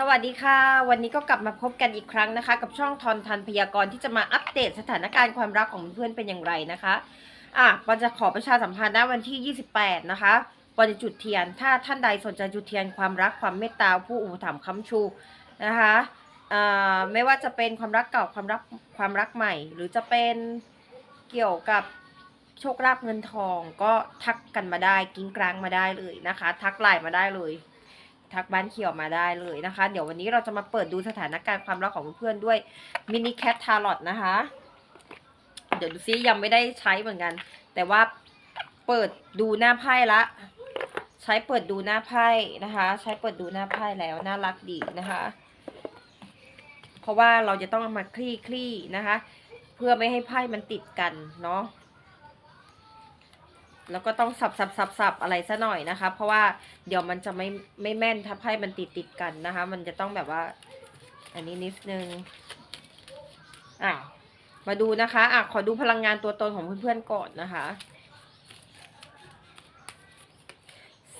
สวัสดีค่ะ วันนี้ก็กลับมาพบกันอีกครั้งนะคะ กับช่องทอนทันพยากรณ์ที่จะมาอัปเดตสถานการณ์ความรักของเพื่อนเป็นอย่างไรนะคะอะปอนจะขอประชาสัมพันธ์ณวันที่ 28 นะคะปอนจะจุดเทียน ถ้าท่านใดสนใจจุดเทียนความรักความเมตตาผู้อุปถัมภ์ค้ำชูนะคะอ่าไม่ว่าจะเป็นความรักเก่าความรักความรักใหม่ หรือจะเป็นเกี่ยวกับโชคลาภเงินทองก็ทักกันมาได้กิ้งกลางมาได้เลยนะคะ ทักไลน์มาได้เลย ทักบ้านเขียวมาได้เลยนะคะ เดี๋ยววันนี้เราจะมาเปิดดูสถานการณ์ความรักของเพื่อนๆด้วยมินิแคททาร์ลอตนะคะ เดี๋ยวดูซิยังไม่ได้ใช้เหมือนกัน แต่ว่าเปิดดูหน้าไพ่ละ ใช้เปิดดูหน้าไพ่นะคะ ใช้เปิดดูหน้าไพ่แล้วน่ารักดีนะคะ เพราะว่าเราจะต้องเอามาคลี่คลี่นะคะ เพื่อไม่ให้ไพ่มันติดกันเนาะ แล้วก็ต้องสับสับสับสับอะไรซะหน่อยนะคะ เพราะว่าเดี๋ยวมันจะไม่ไม่แม่นถ้าไพ่มันติดติดกันนะคะ มันจะต้องแบบว่า อันนี้นิดนึงอะมาดูนะคะอะขอดูพลังงานตัวตนของเพื่อนๆก่อนนะคะ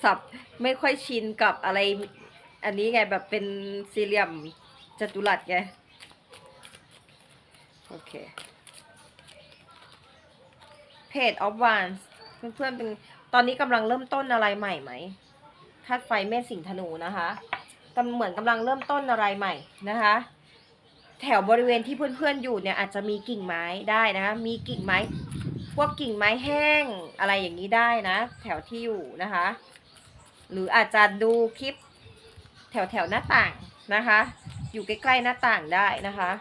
สับไม่ค่อยชินกับอะไร อันนี้ไงแบบเป็นสี่เหลี่ยมจัตุรัสไงโอเคเพจออฟวาน เพื่อนๆเป็นตอนนี้กำลังเริ่มต้นอะไรใหม่ไหมธาตุไฟเมษสิงธนูนะคะกำเหมือนกำลังเริ่มต้นอะไรใหม่นะคะ แถวบริเวณที่เพื่อนๆอยู่เนี่ยอาจจะมีกิ่งไม้ได้นะคะมีกิ่งไม้พวกกิ่งไม้แห้งอะไรอย่างนี้ได้นะ แถวที่อยู่นะคะ หรืออาจจะดูคลิป แถวแถวหน้าต่างนะคะ อยู่ใกล้ๆหน้าต่างได้นะคะ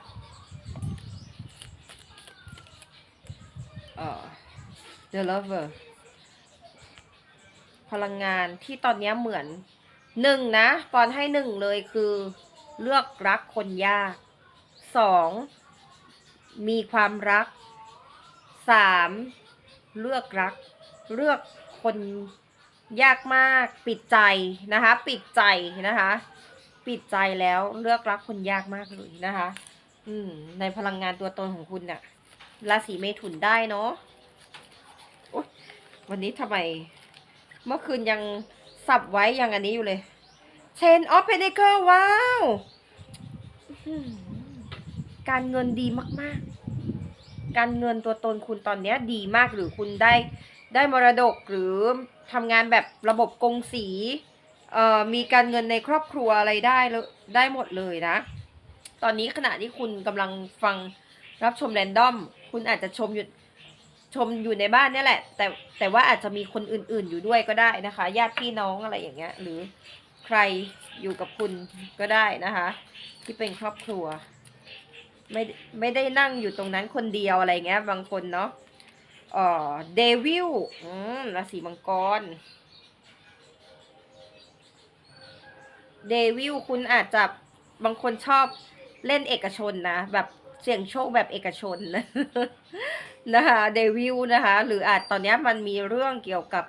เออ The Lover พลังงานที่ตอนนี้เหมือนหนึ่งนะปอนให้หนึ่งเลยคือเลือกรักคนยากสองมีความรักสามเลือกรัก เลือกคนยากมาก ปิดใจนะคะ ปิดใจนะคะ ปิดใจแล้วเลือกรักคนยากมากเลยนะคะ อืม ในพลังงานตัวตนของคุณน่ะราศีเมถุนได้เนาะวันนี้ทำไม เมื่อคืนยังสับไว้ยังอันนี้อยู่เลย Chain of Pentacle ว้าว การเงินดีมากๆ การเงินตัวตนคุณตอนนี้ดีมากหรือคุณได้ได้มรดกหรือทำงานแบบระบบกงสีเอ่อมีการเงินในครอบครัวอะไรได้เลยได้หมดเลยนะ ตอนนี้ขณะที่คุณกำลังฟังรับชมแรนดอม คุณอาจจะชมอยู่ ชมอยู่ในบ้านเนี่ยแหละ แต่แต่ว่าอาจจะมีคนอื่น ๆ อยู่ด้วยก็ได้นะคะ ญาติพี่น้องอะไรอย่างเงี้ย หรือใครอยู่กับคุณก็ได้นะคะ ที่เป็นครอบครัว ไม่ไม่ได้นั่งอยู่ตรงนั้นคนเดียวอะไรเงี้ย บางคนเนาะเอ่อเดวิลอืมราศีมังกรเดวิลคุณอาจจะบางคนชอบเล่นเอกชนนะ แบบเสี่ยงโชคแบบเอกชน นะคะเดวิลนะคะหรืออาจตอนนี้มันมีเรื่องเกี่ยวกับ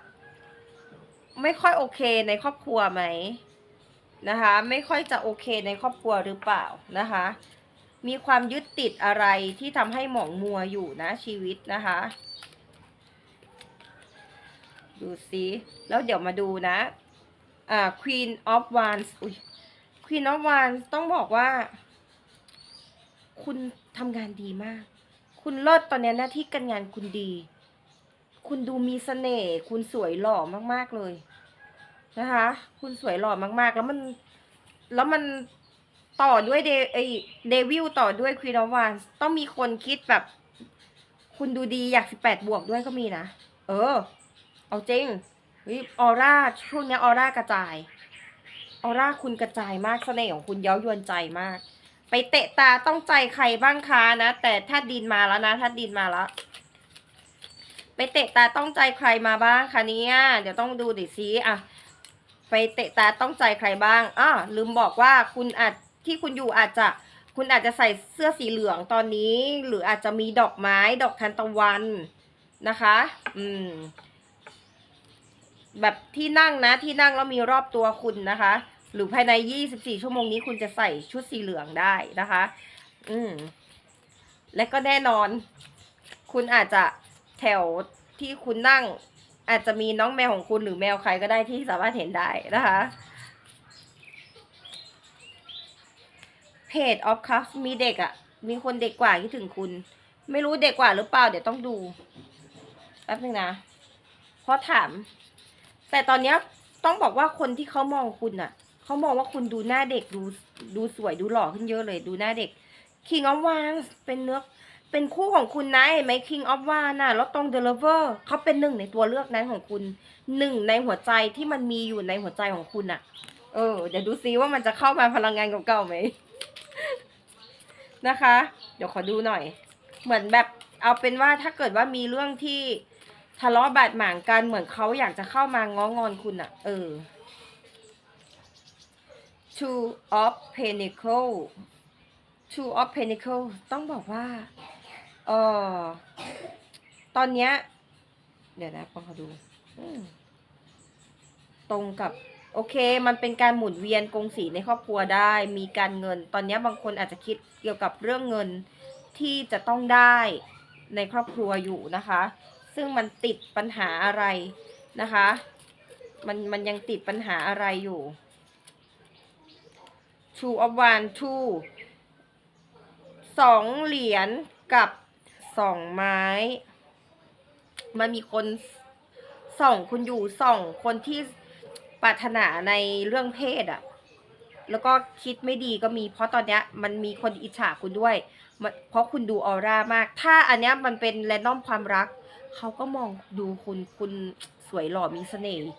ไม่ค่อยโอเคในครอบครัวไหมนะคะ ไม่ค่อยจะโอเคในครอบครัวหรือเปล่านะคะ มีความยึดติดอะไรที่ทำให้หมองมัวอยู่นะชีวิตนะคะดูสิแล้วเดี๋ยวมาดูนะอ่า Queen of Wands อุ้ย Queen of Wands ต้องบอกว่า คุณทำงานดีมาก คุณเลิศตอนนี้หน้าที่การงานคุณดี คุณดูมีเสน่ห์คุณสวยหล่อมากๆเลย นะคะ คุณสวยหล่อมากๆ แล้วมันแล้วมันต่อด้วยเดไอเดวิลต่อด้วยควีนอวานต้องมีคนคิดแบบ คุณดูดีอยากสิบแปดบวกด้วยก็มีนะ เออ เอาจริงเฮ้ยออร่าช่วงนี้ออร่ากระจาย ออร่าคุณกระจายมากเสน่ห์ของคุณเย้ายวนใจมาก ไปเตะตาต้องใจใครบ้างคะนะ แต่ถ้าดินมาแล้วนะถ้าดินมาแล้ว ไปเตะตาต้องใจใครมาบ้างคะเนี่ยเดี๋ยวต้องดูดิซิอะ ไปเตะตาต้องใจใครบ้างอ้อลืมบอกว่าคุณอาจที่คุณอยู่อาจจะคุณอาจจะใส่เสื้อสีเหลืองตอนนี้ หรืออาจจะมีดอกไม้ดอกทานตะวันนะคะ อืม แบบที่นั่งนะที่นั่งแล้วมีรอบตัวคุณนะคะ หรือภายใน 24 ชั่วโมงนี้คุณจะใส่ชุดสีเหลืองได้นะคะ อืม และก็แน่นอน คุณอาจจะแถวที่คุณนั่ง อาจจะมีน้องแมวของคุณหรือแมวใครก็ได้ที่สามารถเห็นได้นะคะ เพจออฟคัฟมีเด็กอะ่ะ มีคนเด็กกว่าคิดถึงคุณ ไม่รู้เด็กกว่าหรือเปล่า เดี๋ยวต้องดู แป๊บนึงนะ เพราะถาม แต่ตอนเนี้ยต้องบอกว่าคนที่เขามองคุณอะ่ะ เขามองว่าคุณดูหน้าเด็กดูดูสวยดูหล่อขึ้นเยอะเลย ดูหน้าเด็ก King of Wands เป็นเนื้อเป็นคู่ของคุณนะเห็นไหม King of Wands น่ะแล้วตรง Deliver เขาเป็นหนึ่งในตัวเลือกนั้นของคุณหนึ่งในหัวใจที่มันมีอยู่ในหัวใจของคุณอะเออเดี๋ยวดูซิว่ามันจะเข้ามาพลังงานเก่าๆไหมนะคะ เดี๋ยวขอดูหน่อย เหมือนแบบเอาเป็นว่าถ้าเกิดว่ามีเรื่องที่ทะเลาะบาดหมางกันเหมือนเขาอยากจะเข้ามาง้องอนคุณอะเออ two of pentacle two of pentacle ต้องบอกว่าเออตอนเนี้ย เดี๋ยวนะปองขอดู ตรงกับ โอเค มันเป็นการหมุนเวียนกงสีในครอบครัวได้ มีการเงิน ตอนเนี้ยบางคนอาจจะคิดเกี่ยวกับเรื่องเงินที่จะต้องได้ในครอบครัวอยู่นะคะ ซึ่งมันติดปัญหาอะไรนะคะ มันมันยังติดปัญหาอะไรอยู่ two of one two สองเหรียญกับสองไม้ มันมีคนส่องคุณอยู่ส่องคนที่ปรารถนาในเรื่องเพศอะ่ะ แล้วก็คิดไม่ดีก็มี เพราะตอนเนี้ยมันมีคนอิจฉาคุณด้วย เพราะคุณดูออร่ามาก ถ้าอันเนี้ยมันเป็นแรนดอมความรัก เขาก็มองดูคุณคุณสวยหล่อมีเสน่ห์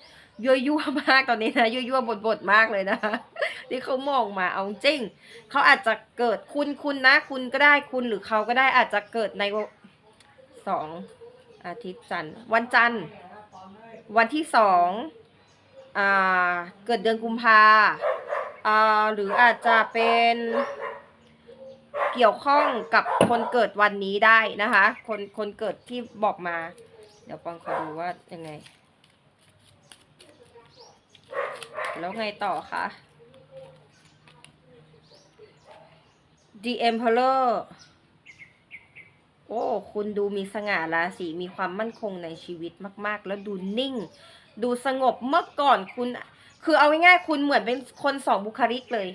ยั่วยั่วมากตอนนี้นะยั่วยั่วบดบดๆมากเลยนะที่เขามองมาเอาจริงเขาอาจจะเกิดคุณคุณนะ คุณก็ได้คุณหรือเขาก็ได้อาจจะเกิดในวันสองอาทิตย์จันทร์วันจันทร์ วันที่สองอ่าเกิดเดือนกุมภาอ่าหรืออาจจะเป็นเกี่ยวข้องกับคนเกิดวันนี้ได้นะคะ คนคนเกิดที่บอกมา เดี๋ยวปังขอดูว่ายังไง แล้วไงต่อคะ The Emperor โอ้ คุณดูมีสง่าราศีมีความมั่นคงในชีวิตมาก ๆ แล้วดูนิ่ง ดูสงบเมื่อก่อนคุณ คือเอาง่ายๆคุณเหมือนเป็นคนสองบุคลิกเลย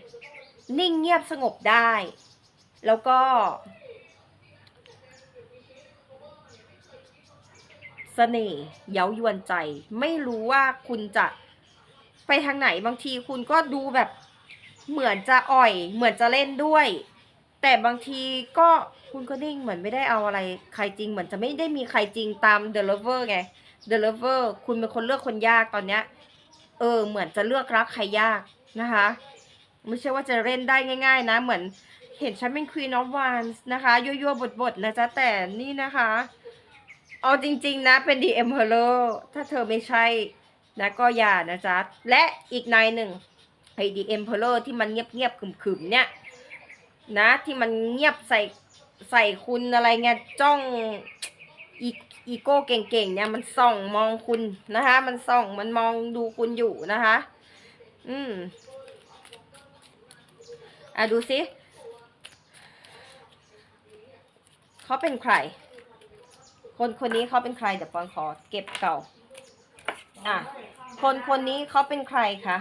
นิ่งเงียบสงบได้ แล้วก็ เสน่ห์เย้ายวนใจ ไม่รู้ว่าคุณจะ ไปทางไหนบางทีคุณก็ดูแบบเหมือนจะอ่อย เหมือนจะเล่นด้วย แต่บางทีก็คุณก็นิ่งเหมือนไม่ได้เอาอะไรใครจริง เหมือนจะไม่ได้มีใครจริงตาม The Lover ไง The Lover คุณเป็นคนเลือกคนยากตอนเนี้ย เออ เหมือนจะเลือกรักใครยากนะคะ ไม่ใช่ว่าจะเล่นได้ง่าย ๆ นะ เหมือนเห็นฉันเป็น Queen of Wands นะคะยั่วๆบทๆนะจ๊ะแต่นี่นะคะ เอาจริง ๆ นะเป็น The Emperor ถ้าเธอไม่ใช่ นะก็อย่านะจ๊ะ และอีกนายหนึ่งไอ้ The Emperor ที่มันเงียบๆขึมๆเนี่ยนะที่มันเงียบใส่ใส่คุณอะไรเงี้ยจ้องอีอีโก้เก่งๆเนี่ยมันส่องมองคุณนะคะ มันส่องมันมองดูคุณอยู่นะคะ อืมอะดูสิเขาเป็นใคร คนคนนี้เขาเป็นใครเดี๋ยวปอนขอเก็บเก่า อะ คนคนนี้เขาเป็นใครคะ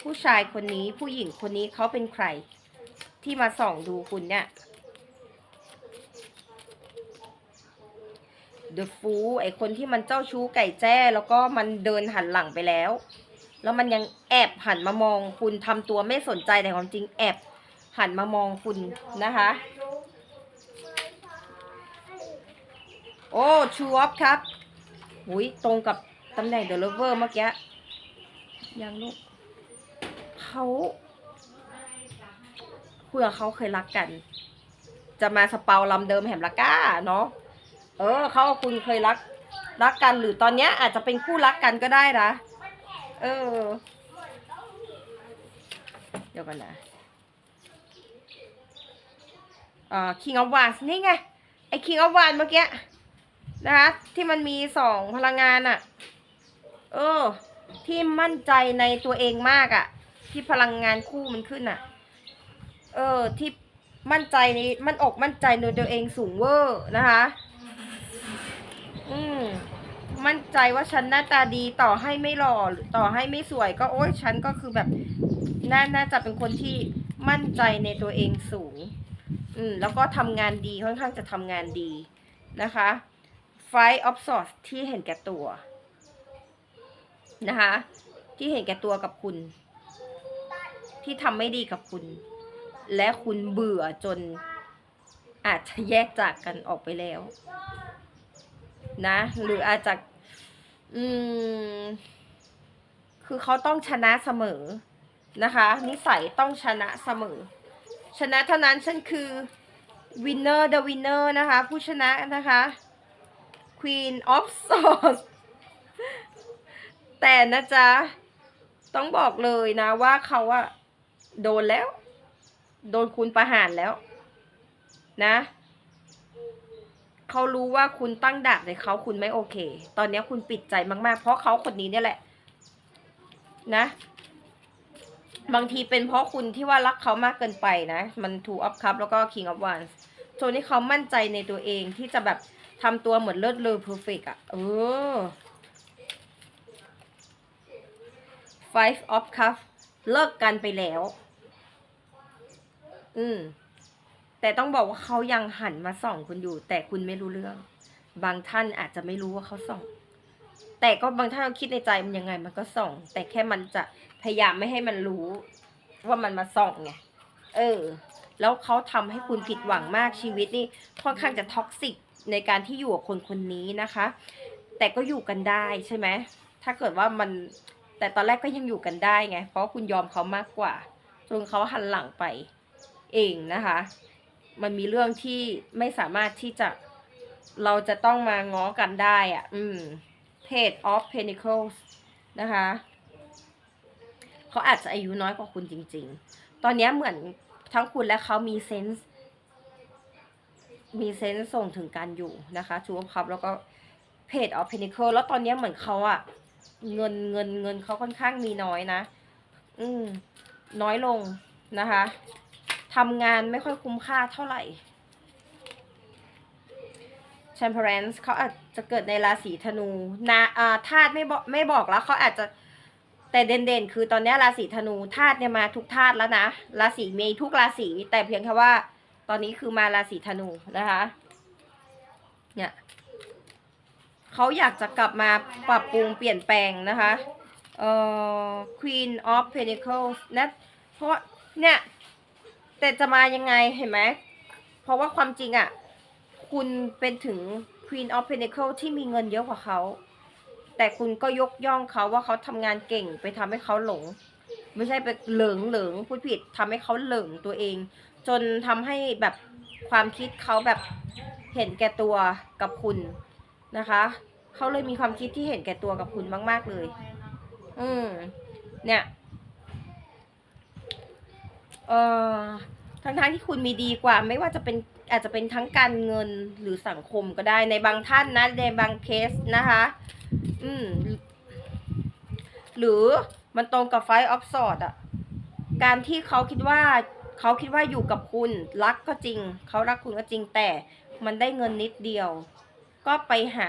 ผู้ชายคนนี้ผู้หญิงคนนี้เขาเป็นใคร ที่มาส่องดูคุณเนี่ย The Fool ไอคนที่มันเจ้าชู้ไก่แจ้ แล้วก็มันเดินหันหลังไปแล้ว แล้วมันยังแอบหันมามองคุณทำตัวไม่สนใจแต่ความจริงแอบหันมามองคุณนะคะ โอ้ชูออฟครับหุยตรงกับตำแหน่งเดลิเวอร์เมื่อกี้ยังลูกเขาคุยกับเขาเคยรักกัน จะมาสเปาลำเดิมแหมละก้าเนาะเออเขาคุณเคยรักรักกันหรือตอนเนี้ยอาจจะเป็นคู่รักกันก็ได้นะเออ เดี๋ยวกันนะอ่า King of Wands นี่ไง ไอ้ King of Wands เมื่อกี้ นะคะที่มันมีสองพลังงานอะเออ ที่มั่นใจในตัวเองมากอะที่พลังงานคู่มันขึ้นอะเออ ที่มั่นใจในมันอกมั่นใจในตัวเองสูงเวอร์นะคะ อืมมั่นใจว่าฉันหน้าตาดีต่อให้ไม่หล่อหรือต่อให้ไม่สวย ก็โอ๊ยฉันก็คือแบบน่าน่าจะเป็นคนที่มั่นใจในตัวเองสูง อืม แล้วก็ทำงานดีค่อนข้างจะทำงานดีนะคะ Five of Swords ที่เห็นแก่ตัว นะคะ ที่เห็นแก่ตัวกับคุณ ที่ทำไม่ดีกับคุณ และคุณเบื่อจนอาจจะแยกจากกันออกไปแล้ว นะ หรืออาจจะอืม คือเขาต้องชนะเสมอนะคะ นิสัยต้องชนะเสมอ ชนะเท่านั้นฉันคือ winner the winner นะคะ ผู้ชนะนะคะ Queen of Swords แต่นะจ๊ะ ต้องบอกเลยนะว่าเขาอะโดนแล้ว โดนคุณประหารแล้ว นะเขารู้ว่าคุณตั้งด่านใส่เขาคุณไม่โอเค ตอนนี้คุณปิดใจมาก ๆ เพราะเขาคนนี้เนี่ยแหละ นะ บางทีเป็นเพราะคุณที่ว่ารักเขามากเกินไปนะ มัน two of cup แล้วก็ king of wands โซนที่เขามั่นใจในตัวเองที่จะแบบ ทำตัวเหมือนเลิศเลอ perfect อะเออ five of cup เลิกกันไปแล้ว อืม แต่ต้องบอกว่าเขายังหันมาส่องคุณอยู่ แต่คุณไม่รู้เรื่อง บางท่านอาจจะไม่รู้ว่าเขาส่อง แต่ก็บางท่านเขาคิดในใจมันยังไง มันก็ส่อง แต่แค่มันจะพยายามไม่ให้มันรู้ ว่ามันมาส่องไง เออ แล้วเขาทำให้คุณผิดหวังมากชีวิตนี่ค่อนข้างจะท็อกซิก ในการที่อยู่กับคนคนนี้นะคะ แต่ก็อยู่กันได้ใช่ไหมถ้าเกิดว่ามันแต่ตอนแรกก็ยังอยู่กันได้ไง เพราะคุณยอมเขามากกว่าจนเขาหันหลังไปเองนะคะ มันมีเรื่องที่ไม่สามารถที่จะเราจะต้องมาง้อกันได้อะ่ะ อืม Page of Pentacles นะคะ เขาอาจจะอายุน้อยกว่าคุณจริง ๆ ตอนนี้เหมือนทั้งคุณและเขามีเซนส์ มีเซนส์ส่งถึงกันอยู่นะคะชูอัพคัพแล้วก็ Page of Pentacles แล้วตอนนี้เหมือนเขาอะเงินเงินเงินเขาค่อนข้างมีน้อยนะ อืม น้อยลงนะคะทำงานไม่ค่อยคุ้มค่าเท่าไหร่ Temperance เขาอาจจะเกิดในราศีธนูนาอ่าธาตุไม่บอกไม่บอกแล้วเขาอาจจะแต่เด่นๆ คือตอนนี้ราศีธนูธาตุเนี่ยมาทุกธาตุแล้วนะ ราศีมีทุกราศีแต่เพียงแค่ว่า ตอนนี้คือมาราศีธนูนะคะ เนี่ยเขาอยากจะกลับมาปรับปรุงเปลี่ยนแปลงนะคะเอ่อ Queen of Pentacles นะเพราะเนี่ย แต่จะมายังไงเห็นไหมเพราะว่าความจริงอะ่ะ คุณเป็นถึง Queen of Pentacles ที่มีเงินเยอะกว่าเขา แต่คุณก็ยกย่องเขาว่าเขาทำงานเก่งไปทำให้เขาหลง ไม่ใช่ไปเหลิงเหลิงพูดผิดทำให้เขาเหลิงตัวเอง จนทำให้แบบความคิดเขาแบบเห็นแก่ตัวกับคุณนะคะเขาเลยมีความคิดที่เห็นแก่ตัวกับคุณมาก ๆ เลย อืม เนี่ย เอ่อ ทั้งทางๆที่คุณมีดีกว่า ไม่ว่าจะเป็นอาจจะเป็นทั้งการเงินหรือสังคมก็ได้ในบางท่านนะ ในบางเคสนะคะ อืม หรือมันตรงกับไฟออฟสอดอะการที่เขาคิดว่า เขาคิดว่าอยู่กับคุณรักก็จริง เขารักคุณก็จริงแต่มันได้เงินนิดเดียว ก็ไปหา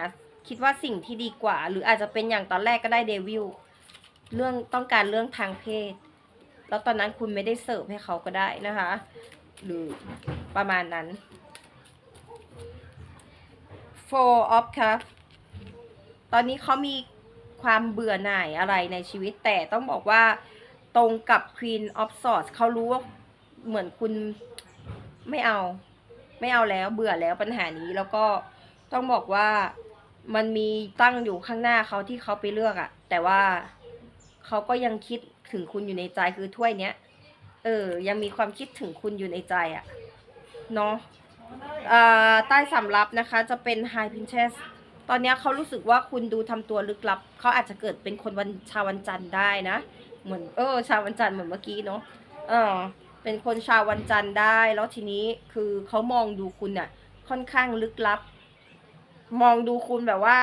คิดว่าสิ่งที่ดีกว่า หรืออาจจะเป็นอย่างตอนแรกก็ได้เดวิลเรื่องต้องการเรื่องทางเพศ แล้วตอนนั้นคุณไม่ได้เสิร์ฟให้เขาก็ได้นะคะ หรือประมาณนั้น four of cups ตอนนี้เขามีความเบื่อหน่ายอะไรในชีวิตแต่ต้องบอกว่าตรงกับ Queen of Swords เขารู้ว่า เหมือนคุณไม่เอา ไม่เอาแล้วเบื่อแล้วปัญหานี้แล้วก็ต้องบอกว่ามันมีตั้งอยู่ข้างหน้าเขาที่เขาไปเลือกอะแต่ว่าเขาก็ยังคิดถึงคุณอยู่ในใจคือถ้วยเนี้ยเออ ยังมีความคิดถึงคุณอยู่ในใจอะเนาะอ่าใต้สำรับนะคะ จะเป็น High Princess ตอนนี้เขารู้สึกว่าคุณดูทำตัวลึกลับ เขาอาจจะเกิดเป็นคนวันชาววันจันทร์ได้นะ เหมือนเออ ชาววันจันทร์เหมือนเมื่อกี้เนาะเออ เป็นคนชาววันจันทร์ได้ แล้วทีนี้คือเขามองดูคุณน่ะค่อนข้างลึกลับ มองดูคุณแบบว่า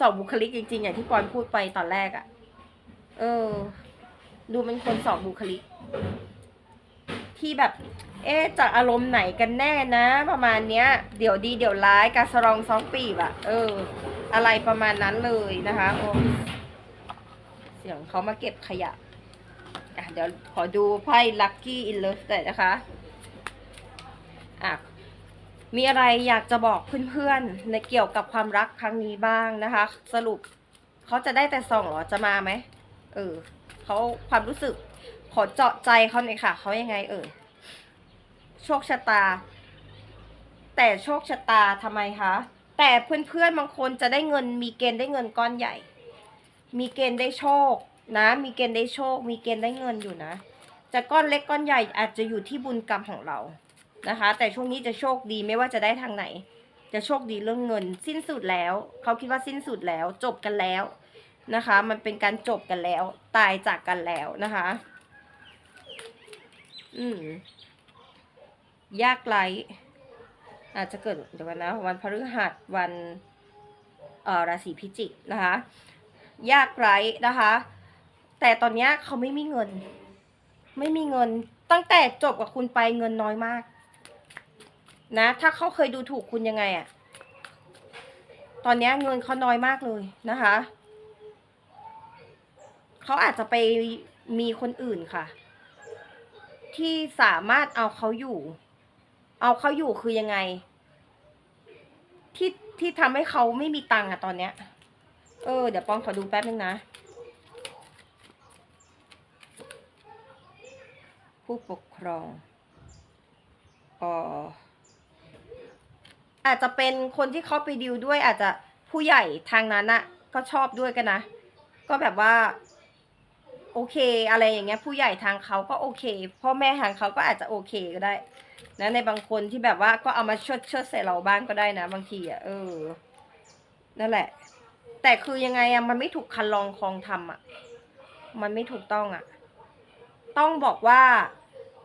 สองบุคลิกจริงๆ อย่างที่ปอนพูดไปตอนแรกอะ่ะ เออ ดูเป็นคนสองบุคลิก ที่แบบ เอ๊ะจากอารมณ์ไหนกันแน่นะ ประมาณเนี้ย เดี๋ยวดีเดี๋ยวร้ายการสรองสองปีบอะเออ อะไรประมาณนั้นเลยนะคะโอ้เสียงเขามาเก็บขยะ อะเดี๋ยวขอดูไพ่ Lucky in Love หน่อยนะคะอะมีอะไรอยากจะบอกเพื่อนๆ ในเกี่ยวกับความรักครั้งนี้บ้างนะคะ สรุปเขาจะได้แต่สองหรอจะมาไหมเออเขาความรู้สึกขอเจาะใจเขาหน่อยค่ะเขายังไง เออโชคชะตา แต่โชคชะตาทำไมคะแต่เพื่อนๆบางคนจะได้เงิน มีเกณฑ์ได้เงินก้อนใหญ่ มีเกณฑ์ได้โชค นะ มีเกณฑ์ได้โชค มีเกณฑ์ได้เงินอยู่นะ จะก้อนเล็กก้อนใหญ่อาจจะอยู่ที่บุญกรรมของเรานะคะ แต่ช่วงนี้จะโชคดีไม่ว่าจะได้ทางไหน จะโชคดีเรื่องเงิน สิ้นสุดแล้ว เขาคิดว่าสิ้นสุดแล้ว จบกันแล้วนะคะ มันเป็นการจบกันแล้ว ตายจากกันแล้วนะคะ อืมยากไรอาจจะเกิดเดี๋ยวกันนะวันพฤหัสวันเอ่อราศีพิจิกนะคะ ยากไร้นะคะ แต่ตอนเนี้ยเขาไม่มีเงิน ไม่มีเงิน ตั้งแต่จบกับคุณไปเงินน้อยมาก นะ ถ้าเขาเคยดูถูกคุณยังไงอะตอนนี้เงินเขาน้อยมากเลยนะคะ เขาอาจจะไปมีคนอื่นค่ะ ที่สามารถเอาเขาอยู่ เอาเขาอยู่คือยังไง ที่ที่ทำให้เขาไม่มีตังค์อะตอนเนี้ย เออ เดี๋ยวปองขอดูแป๊บนึงนะ ผู้ปกครองอออาจจะเป็นคนที่เขาไปดิวด้วย อาจจะผู้ใหญ่ทางนั้นอะก็ชอบด้วยกันนะ ก็แบบว่า โอเค อะไรอย่างเงี้ย ผู้ใหญ่ทางเขาก็โอเค พ่อแม่ทางเขาก็อาจจะโอเคก็ได้ นะในบางคนที่แบบว่าก็เอามาชดเชดใส่เราบ้างก็ได้นะ บางทีอะเออ นั่นแหละ แต่คือยังไงอะมันไม่ถูกคันลองคลองทำอะมันไม่ถูกต้องอะ ต้องบอกว่า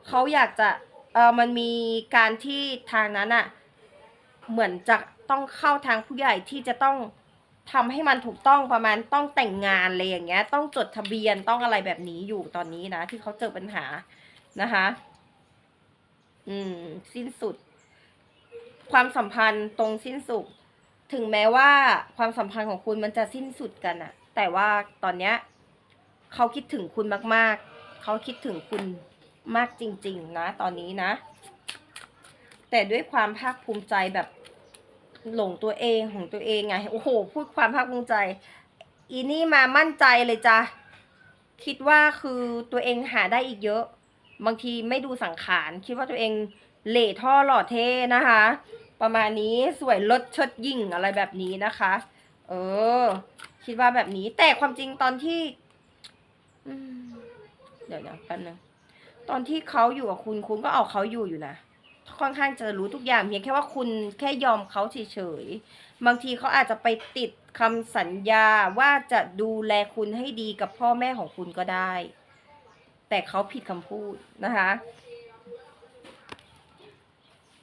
เขาอยากจะเออมันมีการที่ทางนั้นอะเหมือนจะต้องเข้าทางผู้ใหญ่ที่จะต้องทำให้มันถูกต้องประมาณต้องแต่งงานอะไรอย่างเงี้ย ต้องจดทะเบียนต้องอะไรแบบนี้อยู่ตอนนี้นะ ที่เขาเจอปัญหานะคะ อืม สิ้นสุด ความสัมพันธ์ตรงสิ้นสุด ถึงแม้ว่าความสัมพันธ์ของคุณมันจะสิ้นสุดกันอะแต่ว่าตอนเนี้ยเขาคิดถึงคุณมาก ๆ เขาคิดถึงคุณมากจริง ๆ นะ ตอนนี้นะ แต่ด้วยความภาคภูมิใจแบบหลงตัวเองของตัวเองไงโอ้โห พูดความภาคภูมิใจ อีนี่มามั่นใจเลยจ้ะคิดว่าคือตัวเองหาได้อีกเยอะ บางทีไม่ดูสังขารคิดว่าตัวเองเหล่ท่อหล่อเท่นะคะ ประมาณนี้สวยลดชดยิ่งอะไรแบบนี้นะคะ เออ คิดว่าแบบนี้แต่ความจริงตอนที่ อืม เดี๋ยวนะแป๊บนึงตอนที่เขาอยู่กับคุณคุณก็เอาเขาอยู่อยู่นะค่อนข้างจะรู้ทุกอย่างเพียงแค่ว่าคุณแค่ยอมเขาเฉยๆบางทีเขาอาจจะไปติดคำสัญญาว่าจะดูแลคุณให้ดีกับพ่อแม่ของคุณก็ได้ แต่เขาผิดคำพูดนะคะ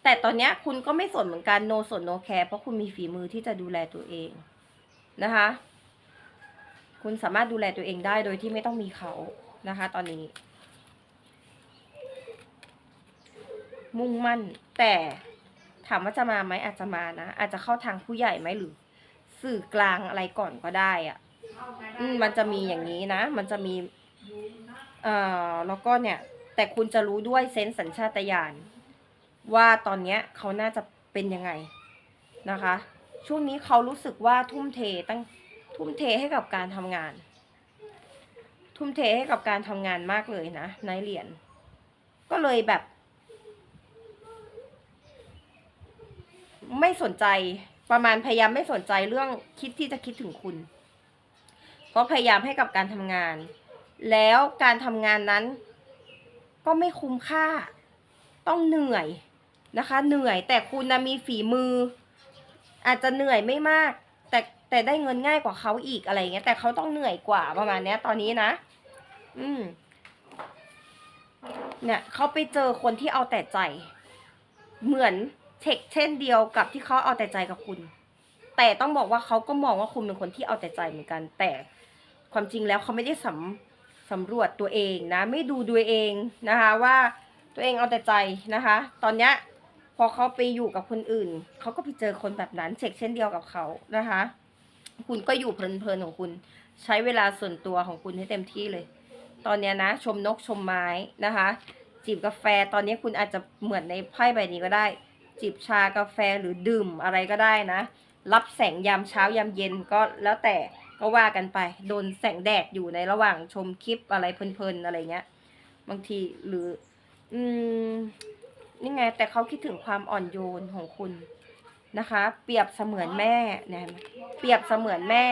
แต่ตอนนี้คุณก็ไม่สนเหมือนกันโนสนโนแคร์เพราะคุณมีฝีมือที่จะดูแลตัวเองนะคะ คุณสามารถดูแลตัวเองได้โดยที่ไม่ต้องมีเขา นะคะ ตอนนี้ มุ่งมั่น แต่ถามว่าจะมาไหมอาจจะมานะ อาจจะเข้าทางผู้ใหญ่ไหมหรือ สื่อกลางอะไรก่อนก็ได้อะอืมมันจะมีอย่างนี้นะ มันจะมี เอ่อ แล้วก็เนี่ย แต่คุณจะรู้ด้วยเซนส์สัญชาตญาณว่าตอนเนี้ยเขาน่าจะเป็นยังไงนะคะ ช่วงนี้เขารู้สึกว่าทุ่มเทตั้งทุ่มเทให้กับการทำงาน ทุ่มเทให้กับการทำงานมากเลยนะนายเหรียญก็เลยแบบ ไม่สนใจประมาณพยายามไม่สนใจเรื่องคิดที่จะคิดถึงคุณ เพราะพยายามให้กับการทำงาน แล้วการทำงานนั้น ก็ไม่คุ้มค่า ต้องเหนื่อยนะคะ เหนื่อยแต่คุณนะมีฝีมือ อาจจะเหนื่อยไม่มาก แต่แต่ได้เงินง่ายกว่าเขาอีกอะไรเงี้ยแต่เขาต้องเหนื่อยกว่าประมาณนี้ตอนนี้นะ อืม เนี่ยเขาไปเจอคนที่เอาแต่ใจ เหมือนเทคเช่นเดียวกับที่เขาเอาแต่ใจกับคุณ แต่ต้องบอกว่าเขาก็มองว่าคุณเป็นคนที่เอาแต่ใจเหมือนกัน แต่ความจริงแล้วเขาไม่ได้สำสำรวจตัวเองนะ ไม่ดูตัวเองนะคะ ว่าตัวเองเอาแต่ใจนะคะ ตอนเนี้ยพอเขาไปอยู่กับคนอื่น เขาก็ไปเจอคนแบบนั้นเช็คเช่นเดียวกับเขานะคะ คุณก็อยู่เพลินๆของคุณ ใช้เวลาส่วนตัวของคุณให้เต็มที่เลย ตอนเนี้ยนะ ชมนกชมไม้นะคะ จิบกาแฟตอนนี้คุณอาจจะเหมือนในไพ่ใบนี้ก็ได้ จิบชากาแฟหรือดื่มอะไรก็ได้นะ รับแสงยามเช้ายามเย็นก็แล้วแต่ก็ว่ากันไป โดนแสงแดดอยู่ในระหว่างชมคลิปอะไรเพลินๆอะไรเงี้ย บางทีหรือ อืมนี่ไง แต่เขาคิดถึงความอ่อนโยนของคุณนะคะ เปรียบเสมือนแม่เนี่ยเห็นไหมเปรียบเสมือนแม่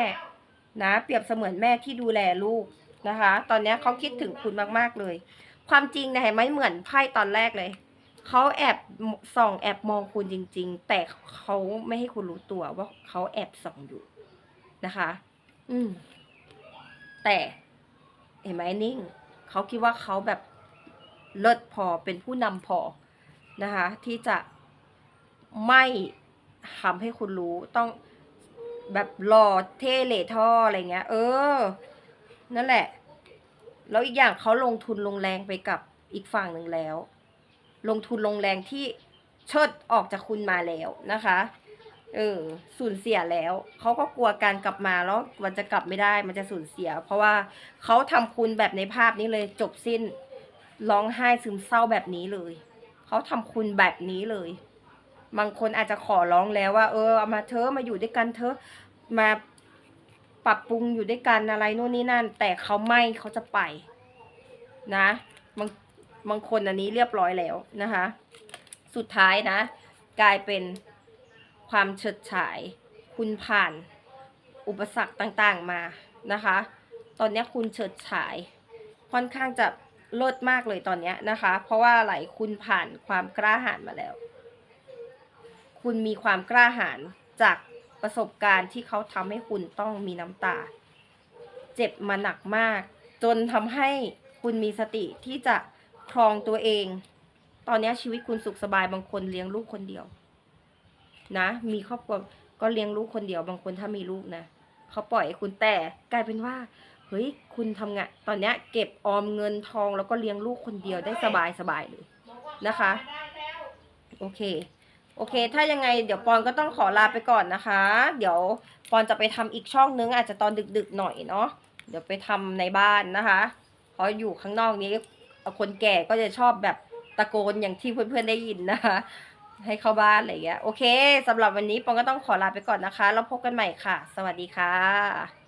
นะ เปรียบเสมือนแม่ที่ดูแลลูก นะคะ ตอนนี้เขาคิดถึงคุณมากๆเลย ความจริงนะเห็นไหมเหมือนไพ่ตอนแรกเลยเขาแอบส่องแอบมองคุณจริง ๆ แต่เขาไม่ให้คุณรู้ตัวว่าเขาแอบส่องอยู่นะคะ อืม แต่เห็นไหมนิ่งเขาคิดว่าเขาแบบเลิศพอเป็นผู้นำพอนะคะ ที่จะไม่ทำให้คุณรู้ต้องแบบหล่อเท่เหล่ท่ออะไรเงี้ย เออ นั่นแหละ แล้วอีกอย่างเขาลงทุนลงแรงไปกับอีกฝั่งหนึ่งแล้ว ลงทุนลงแรงที่เชิดออกจากคุณมาแล้วนะคะ เออ สูญเสียแล้ว เขาก็กลัวการกลับมาแล้วมันจะกลับไม่ได้ มันจะสูญเสีย เพราะว่าเขาทำคุณแบบในภาพนี้เลยจบสิ้น ร้องไห้ซึมเศร้าแบบนี้เลย เขาทำคุณแบบนี้เลย บางคนอาจจะขอร้องแล้วว่า เออเอามาเธอมาอยู่ด้วยกันเธอมา ปรับปรุงอยู่ด้วยกันอะไรโน่นนี่นั่น แต่เขาไม่เขาจะไป นะบางบางคนอันนี้เรียบร้อยแล้วนะคะ สุดท้ายนะ กลายเป็นความเฉิดฉาย คุณผ่านอุปสรรคต่างๆมานะคะ ตอนนี้คุณเฉิดฉาย ค่อนข้างจะเลิศมากเลยตอนนี้นะคะ เพราะว่าอะไรคุณผ่านความกล้าหาญมาแล้ว คุณมีความกล้าหาญจาก ประสบการณ์ที่เขาทำให้คุณต้องมีน้ำตา เจ็บมาหนักมาก จนทำให้คุณมีสติที่จะครองตัวเอง ตอนนี้ชีวิตคุณสุขสบายบางคนเลี้ยงลูกคนเดียว นะ มีครอบครัวก็เลี้ยงลูกคนเดียวบางคนถ้ามีลูกนะเขาปล่อยคุณแต่กลายเป็นว่าเฮ้ยคุณทำงานตอนนี้เก็บออมเงินทองแล้วก็เลี้ยงลูกคนเดียวได้สบายสบายๆเลยนะคะ โอเค โอเค ถ้ายังไงเดี๋ยวปอนก็ต้องขอลาไปก่อนนะคะ เดี๋ยวปอนจะไปทำอีกช่องนึง อาจจะตอนดึกๆหน่อยเนาะ เดี๋ยวไปทำในบ้านนะคะ เพราะอยู่ข้างนอกนี้คนแก่ก็จะชอบแบบตะโกนอย่างที่เพื่อนๆได้ยินนะคะ ให้เข้าบ้านอะไรอย่างเงี้ย โอเคสำหรับวันนี้ปองก็ต้องขอลาไปก่อนนะคะ แล้วพบกันใหม่ค่ะ สวัสดีค่ะ